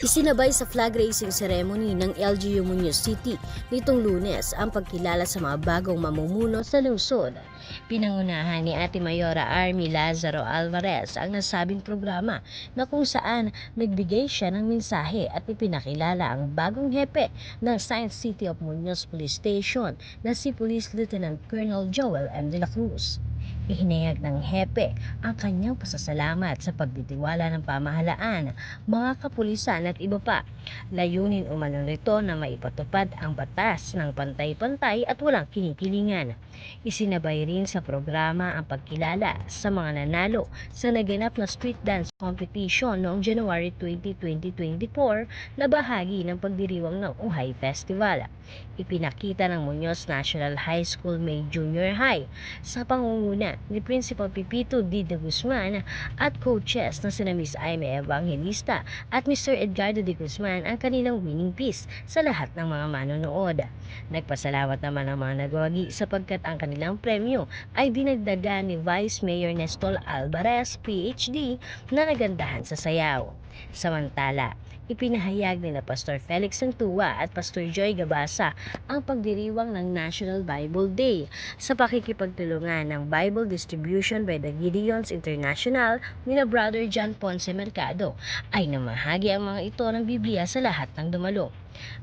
Isinabay sa flag raising ceremony ng LGU Muñoz City nitong lunes ang pagkilala sa mga bagong mamumuno sa lungsod. Pinangunahan ni Ate Mayora Army Lazaro Alvarez ang nasabing programa na kung saan nagbigay siya ng mensahe at ipinakilala ang bagong hepe ng Science City of Muñoz Police Station na si Police Lieutenant Colonel Joel M. De La Cruz. Ihinayag ng hepe ang kanyang pasasalamat sa pagtitiwala ng pamahalaan, mga kapulisan at iba pa. Layunin umano nito na maipatupad ang batas ng pantay-pantay at walang kinikilingan. Isinabay rin sa programa ang pagkilala sa mga nanalo sa naganap na street dance competition noong January 20, 2024 na bahagi ng pagdiriwang ng Uhay Festival. Ipinakita ng Muñoz National High School May Junior High sa pangunguna ni Principal Pipito D. De Guzman at coaches na sina Miss Aime Evangelista at Mr. Edgardo De Guzman ang kanilang winning piece sa lahat ng mga manonood. Nagpasalamat naman ang mga nagwagi sapagkat ang kanilang premyo ay dinagdagan ni Vice Mayor Nestor Alvarez, PhD, na nagandahan sa sayaw. Samantala, ipinahayag nila Pastor Felix Santua at Pastor Joy Gabasa ang pagdiriwang ng National Bible Day sa pakikipagtulungan ng Bible Distribution by the Gideons International nila Brother John Ponce Mercado ay namahagi ang mga ito ng Biblia sa lahat ng dumalo.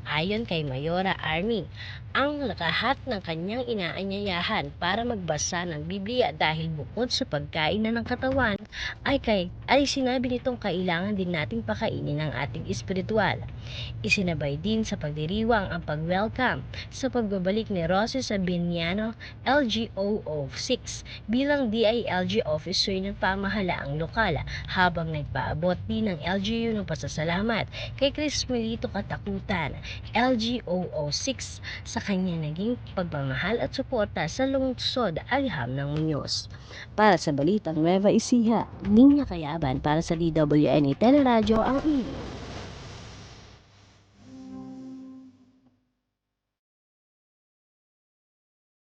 Ayon kay Mayora Army, ang lahat ng kanyang inaanyayahan para magbasa ng Biblia dahil bukod sa pagkain na ng katawan ay, kay, ay sinabi nitong kailangan din nating pakainin ang ating espiritual. Isinabay din sa pagdiriwang ang pag-welcome sa pagbabalik ni Rosy Sabiniano LGOO 6 bilang DILG officer ng pamahalaang lokal habang nagpaabot din ng LGU ng pasasalamat kay Chris Melito Katakutan LGOO 6 sa kanya naging pagmamahal at suporta sa lungsod Alham ng Muñoz. Para sa Balitang Nueva Ecija, Linya Kayaban para sa DWNA Teleradyo ang ini.